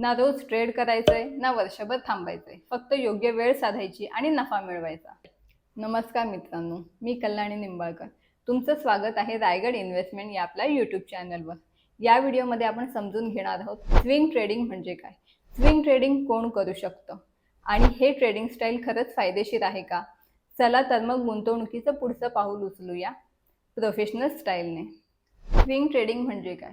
ना रोज ट्रेड करायचंय ना वर्षभर थांबायचंय. फक्त योग्य वेळ साधायची आणि नफा मिळवायचा. नमस्कार मित्रांनो मी कल्याणी निंबाळकर. तुमचं स्वागत आहे रायगड इन्व्हेस्टमेंट या आपल्या यूट्यूब चॅनलवर. या व्हिडिओमध्ये आपण समजून घेणार आहोत स्विंग ट्रेडिंग म्हणजे काय? स्विंग ट्रेडिंग कोण करू शकतं? आणि हे ट्रेडिंग स्टाईल खरंच फायदेशीर आहे का? चला तर मग गुंतवणुकीचं पुढचं पाऊल उचलूया. प्रोफेशनल स्टाईलने स्विंग ट्रेडिंग म्हणजे काय?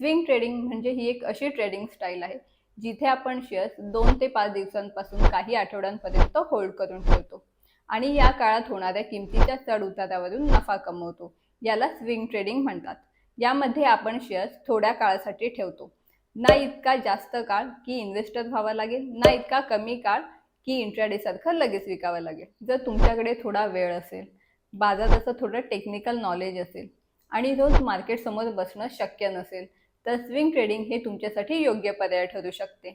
स्विंग ट्रेडिंग म्हणजे ही एक अशी ट्रेडिंग स्टाईल आहे जिथे आपण शेअर्स दोन ते पाच दिवसांपासून काही आठवड्यांपर्यंत होल्ड करून ठेवतो. आणि या काळात होणाऱ्या किमतीच्या चढ उतारावरून नफा कमवतो. याला स्विंग ट्रेडिंग म्हणतात. यामध्ये आपण शेअर्स थोड्या काळासाठी ठेवतो. ना इतका जास्त काळ की इन्व्हेस्टर व्हावा लागेल ना इतका कमी काळ की इंट्राडे सारखं लगेच विकावं लागेल. जर तुमच्याकडे थोडा वेळ असेल बाजाराचं थोडं टेक्निकल नॉलेज असेल आणि रोज मार्केट समोर बसणं शक्य नसेल तर स्विंग ट्रेडिंग हे तुमच्यासाठी योग्य पर्याय ठरू शकते.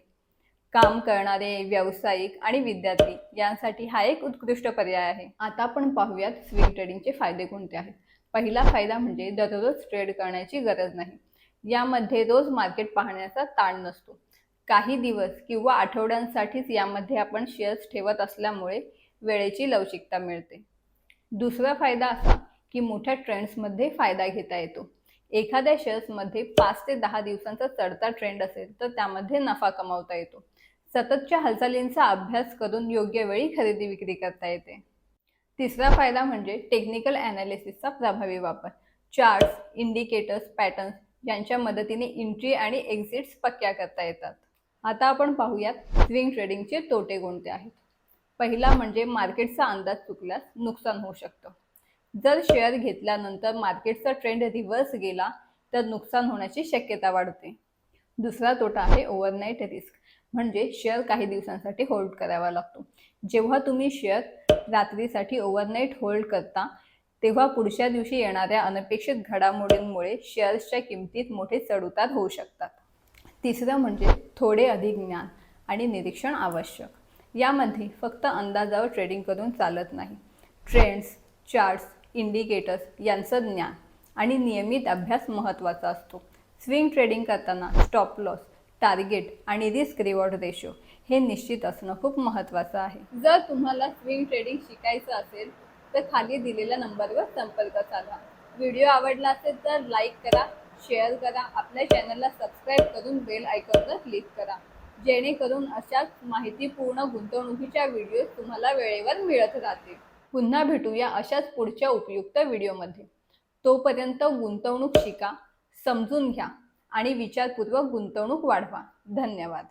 काम करणारे व्यावसायिक आणि विद्यार्थी यांसाठी हा एक उत्कृष्ट पर्याय आहे. आता आपण पाहूयात स्विंग ट्रेडिंगचे फायदे कोणते आहेत. पहिला फायदा म्हणजे दररोज ट्रेड करण्याची गरज नाही. यामध्ये रोज मार्केट पाहण्याचा ताण नसतो. काही दिवस किंवा आठवड्यांसाठीच यामध्ये आपण शेअर्स ठेवत असल्यामुळे वेळेची लवचिकता मिळते. दुसरा फायदा असा की मोठ्या ट्रेंड्समध्ये फायदा घेता येतो. एखाद्या शेअर्समध्ये पाच ते दहा दिवसांचा चढता ट्रेंड असेल तर त्यामध्ये नफा कमावता येतो. सततच्या हालचालींचा अभ्यास करून योग्य वेळी खरेदी विक्री करता येते. तिसरा फायदा म्हणजे टेक्निकल ॲनालिसिसचा प्रभावी वापर. चार्ट्स इंडिकेटर्स पॅटर्न्स यांच्या मदतीने एंट्री आणि एक्झिट्स पक्क्या करता येतात. आता आपण पाहूयात स्विंग ट्रेडिंगचे तोटे कोणते आहेत? पहिला म्हणजे मार्केटचा अंदाज चुकल्यास नुकसान होऊ शकतं. जर शेअर घेतल्यानंतर मार्केटचा ट्रेंड रिव्हर्स गेला तर नुकसान होण्याची शक्यता वाढते. दुसरा तोटा आहे ओव्हरनाईट रिस्क. म्हणजे शेअर काही दिवसांसाठी होल्ड करावा लागतो. जेव्हा तुम्ही शेअर रात्रीसाठी ओव्हरनाईट होल्ड करता तेव्हा पुढच्या दिवशी येणाऱ्या अनपेक्षित घडामोडींमुळे शेअर्सच्या किमतीत मोठे चढउतार होऊ शकतात. तिसरं म्हणजे थोडे अधिक ज्ञान आणि निरीक्षण आवश्यक. यामध्ये फक्त अंदाजावर ट्रेडिंग करून चालत नाही. ट्रेंड्स चार्ट्स इंडिकेटर्स यांचं ज्ञान आणि नियमित अभ्यास महत्त्वाचा असतो. स्विंग ट्रेडिंग करताना स्टॉप लॉस टार्गेट आणि रिस्क रिवॉर्ड रेशो हे निश्चित असणं खूप महत्त्वाचं आहे. जर तुम्हाला स्विंग ट्रेडिंग शिकायचं असेल तर खाली दिलेल्या नंबरवर संपर्क साधा. व्हिडिओ आवडला असेल तर लाईक करा शेअर करा आपल्या चॅनलला सबस्क्राईब करून बेल आयकॉनवर क्लिक करा. जेणेकरून अशाच माहितीपूर्ण गुंतवणुकीच्या व्हिडिओ तुम्हाला वेळेवर मिळत राहतील. पुन्हा भेटूया अशाच पुढच्या उपयुक्त व्हिडिओमध्ये. तोपर्यंत गुंतवणूक शिका समजून घ्या आणि विचारपूर्वक गुंतवणूक वाढवा. धन्यवाद.